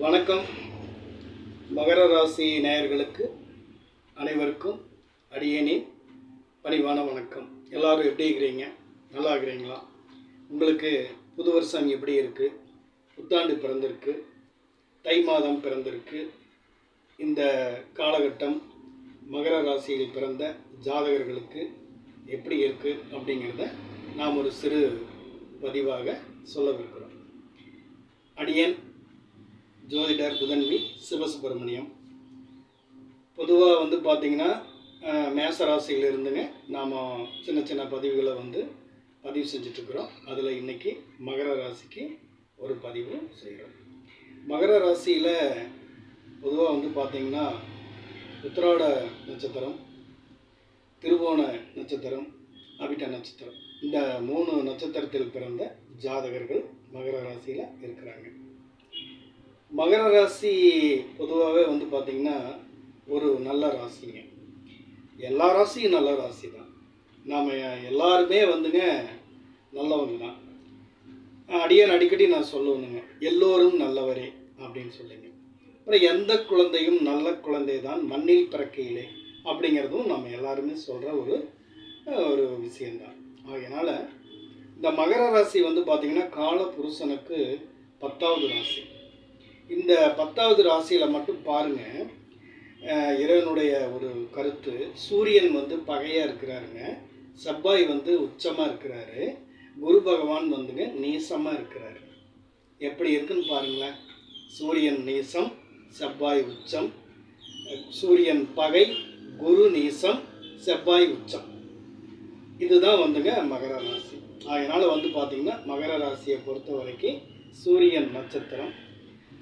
வணக்கம். மகர ராசி நேயர்களுக்கு அனைவருக்கும் அடியேனின் பணிவான வணக்கம். எல்லாரும் எப்படி இருக்கிறீங்க? நல்லா இருக்கிறீங்களா? உங்களுக்கு புது வருஷம் எப்படி இருக்குது புத்தாண்டு பிறந்திருக்கு. தை மாதம் பிறந்திருக்கு. இந்த காலகட்டம் மகர ராசியில் பிறந்த ஜாதகர்களுக்கு எப்படி இருக்குது அப்படிங்கிறத நாம் ஒரு சிறு பதிவாக சொல்லவிருக்கிறோம். அடியன் ஜோதிடர் புதன்வி சிவசுப்பிரமணியம். பொதுவாக வந்து பார்த்திங்கன்னா மேசராசியிலிருந்துங்க மேச ராசியில இருந்துங்க. நாம் சின்ன சின்ன பதிவுகளை வந்து பதிவு செஞ்சிட்ருக்குறோம். அதில் இன்னைக்கு மகர ராசிக்கு ஒரு பதிவு செய்கிறோம் மகர ராசியில் பொதுவாக வந்து பார்த்திங்கன்னா உத்திராட நட்சத்திரம் திருவோண நட்சத்திரம் அபிட்ட நட்சத்திரம். இந்த மூணு நட்சத்திரத்தில் பிறந்த ஜாதகர்கள் மகர ராசியில் இருக்கிறாங்க. மகர ராசி பொதுவாகவே வந்து பார்த்திங்கன்னா ஒரு நல்ல ராசிங்க. எல்லா ராசியும் நல்ல ராசி தான் நாம் எல்லாருமே வந்துங்க நல்லவங்க தான் அடியன் அடிக்கடி நான் சொல்லுவேனுங்க எல்லோரும் நல்லவரே அப்படின்னு சொல்லுங்க. அப்புறம் எந்த குழந்தையும் நல்ல குழந்தை தான் மண்ணில் பிறக்கையிலே அப்படிங்கிறதும் நம்ம எல்லாருமே சொல்கிற ஒரு ஒரு விஷயந்தான் ஆகையினால் இந்த மகர ராசி வந்து பார்த்திங்கன்னா கால புருஷனுக்கு பத்தாவது ராசி. இந்த பத்தாவது ராசியில் மட்டும் பாருங்க. இறைவனுடைய ஒரு கருத்து. சூரியன் வந்து பகையாக இருக்கிறாருங்க. செவ்வாய் வந்து உச்சமாக இருக்கிறாரு. குரு பகவான் வந்துங்க நீசமாக இருக்கிறாரு. எப்படி இருக்குன்னு பாருங்களேன். சூரியன் நீசம் செவ்வாய் உச்சம். சூரியன் பகை குரு நீசம் செவ்வாய் உச்சம். இதுதான் வந்துங்க மகர ராசி. அதனால் வந்து பார்த்திங்கன்னா மகர ராசியை பொறுத்த வரைக்கும் சூரியன் நட்சத்திரம்.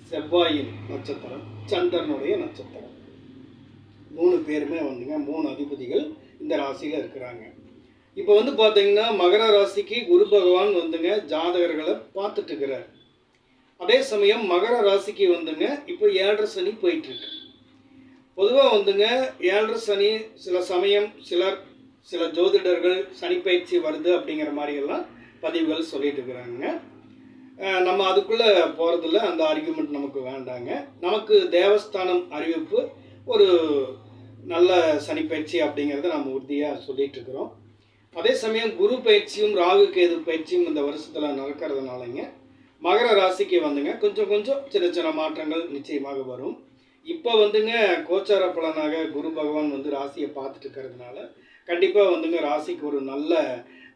செவ்வாயின் நட்சத்திரம் சந்திரனுடைய நட்சத்திரம். மூணு பேருமே வந்துங்க மூணு அதிபதிகள் இந்த ராசியில் இருக்கிறாங்க. இப்போ வந்து பார்த்தீங்கன்னா மகர ராசிக்கு குரு பகவான் வந்துங்க ஜாதகர்களை பார்த்துட்டு இருக்கிறார். அதே சமயம் மகர ராசிக்கு வந்துங்க இப்போ ஏழரை சனி போயிட்டுருக்கு. பொதுவாக வந்துங்க ஏழரை சனி சில சமயம் சிலர் சில ஜோதிடர்கள் சனி பயிற்சி வருது அப்படிங்கிற மாதிரியெல்லாம் பதிவுகள் சொல்லிட்டு இருக்கிறாங்க. நம்ம அதுக்குள்ளே போகிறதில்ல அந்த ஆர்கியூமெண்ட் நமக்கு வேண்டாங்க. நமக்கு தேவஸ்தானம் அறிவிப்பு ஒரு நல்ல சனி பயிற்சி அப்படிங்கிறத நம்ம உறுதியாக சொல்லிகிட்டு இருக்கிறோம். அதே சமயம் குரு பயிற்சியும் ராகு கேது பயிற்சியும் இந்த வருஷத்தில் நடக்கிறதுனாலங்க மகர ராசிக்கு வந்துங்க. கொஞ்சம் கொஞ்சம் சின்ன சின்ன மாற்றங்கள் நிச்சயமாக வரும். இப்போ வந்துங்க கோச்சார பலனாக குரு பகவான் வந்து ராசியை பார்த்துட்டு இருக்கிறதுனால கண்டிப்பாக வந்துங்க ராசிக்கு ஒரு நல்ல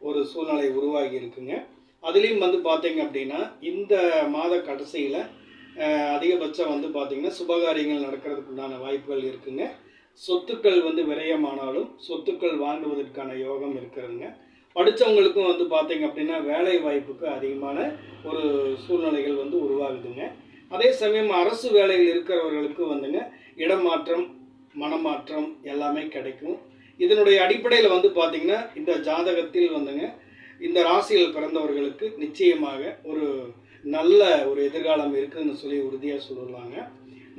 ஒரு சூழ்நிலை உருவாகி இருக்குங்க. அதுலேயும் வந்து பார்த்தீங்க அப்படின்னா இந்த மாத கடைசியில் அதிகபட்சம் வந்து பார்த்தீங்கன்னா சுபகாரியங்கள் நடக்கிறதுக்கு உண்டான வாய்ப்புகள் இருக்குங்க. சொத்துக்கள் வந்து விரயமானாலும் சொத்துக்கள் வாங்குவதற்கான யோகம் இருக்கிறதுங்க. படித்தவங்களுக்கும் வந்து பார்த்தீங்க அப்படின்னா வேலை வாய்ப்புக்கு அதிகமான ஒரு சூழ்நிலைகள் வந்து உருவாகுதுங்க. அதே சமயம் அரசு வேலையில் இருக்கிறவர்களுக்கு வந்துங்க இடமாற்றம் மனமாற்றம் எல்லாமே கிடைக்கும். இதனுடைய அடிப்படையில் வந்து பார்த்தீங்கன்னா இந்த ஜாதகத்தில் வந்துங்க இந்த ராசியில் பிறந்தவர்களுக்கு நிச்சயமாக ஒரு நல்ல ஒரு எதிர்காலம் இருக்குதுன்னு சொல்லி உறுதியாக சொல்லலாங்க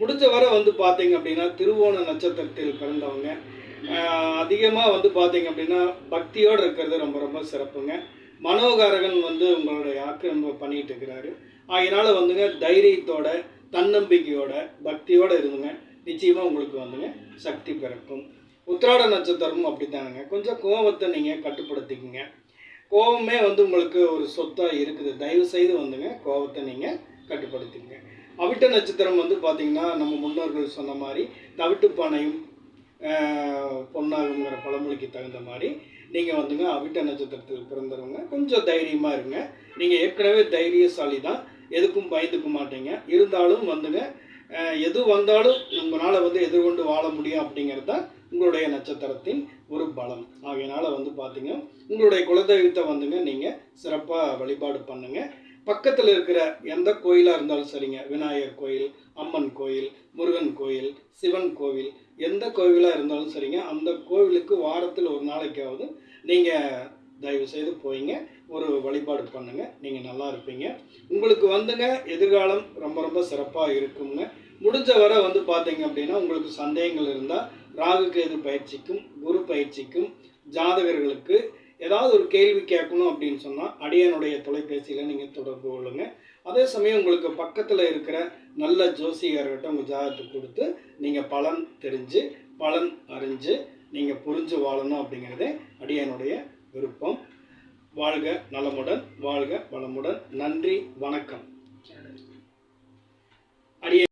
முடிஞ்ச வரை வந்து பார்த்தீங்க அப்படின்னா திருவோண நட்சத்திரத்தில் பிறந்தவங்க அதிகமாக வந்து பார்த்தீங்க அப்படின்னா பக்தியோடு இருக்கிறது ரொம்ப ரொம்ப சிறப்புங்க. மனோகாரகன் வந்து உங்களுடைய ஆக்கிரமிப்பு பண்ணிகிட்டு இருக்கிறாரு. அதனால வந்துங்க தைரியத்தோட தன்னம்பிக்கையோட பக்தியோடு இருந்துங்க. நிச்சயமாக உங்களுக்கு வந்துங்க சக்தி பிறக்கும். உத்திராட நட்சத்திரமும் அப்படி தானுங்க கொஞ்சம் கோபத்தை நீங்கள் கட்டுப்படுத்திக்கங்க. கோபமே வந்து உங்களுக்கு ஒரு சொத்தாக இருக்குது. தயவு செய்து வந்துங்க கோபத்தை நீங்கள் கட்டுப்படுத்திக்கங்க. அவிட்ட நட்சத்திரம் வந்து பார்த்திங்கன்னா நம்ம முன்னோர்கள் சொன்ன மாதிரி தவிட்டு பானையும் பொன்னாகுங்கிற பழமொழிக்கு தகுந்த மாதிரி நீங்கள் வந்துங்க அவிட்ட நட்சத்திரத்தில் பிறந்தவங்க. கொஞ்சம் தைரியமாக இருங்க. நீங்கள் ஏற்கனவே தைரியசாலி தான் எதுக்கும் பயந்துக்க மாட்டீங்க. இருந்தாலும் வந்துங்க எது வந்தாலும் உங்களால் வந்து எதிர்கொண்டு வாழ முடியும் அப்படிங்கிறது தான் உங்களுடைய நட்சத்திரத்தின் ஒரு பலம் ஆகையினால் வந்து பார்த்தீங்க உங்களுடைய குலதெய்வத்தை வந்துங்க நீங்கள் சிறப்பாக வழிபாடு பண்ணுங்க. பக்கத்தில் இருக்கிற எந்த கோயிலாக இருந்தாலும் சரிங்க விநாயகர் கோயில் அம்மன் கோயில் முருகன் கோயில் சிவன் கோவில் எந்த கோவிலாக இருந்தாலும் சரிங்க அந்த கோவிலுக்கு வாரத்தில் ஒரு நாளைக்காவது நீங்கள் தயவு செய்து போயிங்க ஒரு வழிபாடு பண்ணுங்க நீங்கள் நல்லா இருப்பீங்க. உங்களுக்கு வந்துங்க எதிர்காலம் ரொம்ப ரொம்ப சிறப்பாக இருக்குங்க. முடிஞ்ச வரை வந்து பார்த்தீங்க அப்படின்னா உங்களுக்கு சந்தேகங்கள் இருந்தால் ராகு கேது பயிற்சிக்கும் குரு பயிற்சிக்கும் ஜாதகர்களுக்கு ஏதாவது ஒரு கேள்வி கேட்கணும் அப்படின்னு சொன்னால் அடியனுடைய தொலைபேசியில் நீங்கள் தொடர்பு கொள்ளுங்க. அதே சமயம் உங்களுக்கு பக்கத்தில் இருக்கிற நல்ல ஜோசியர்கிட்ட உங்கள் ஜாதகத்தை கொடுத்து நீங்கள் பலன் தெரிஞ்சு பலன் அறிஞ்சு நீங்கள் புரிஞ்சு வாழணும் அப்படிங்கிறதே அடியனுடைய விருப்பம். வாழ்க நலமுடன் வாழ்க வளமுடன். நன்றி வணக்கம். அடிய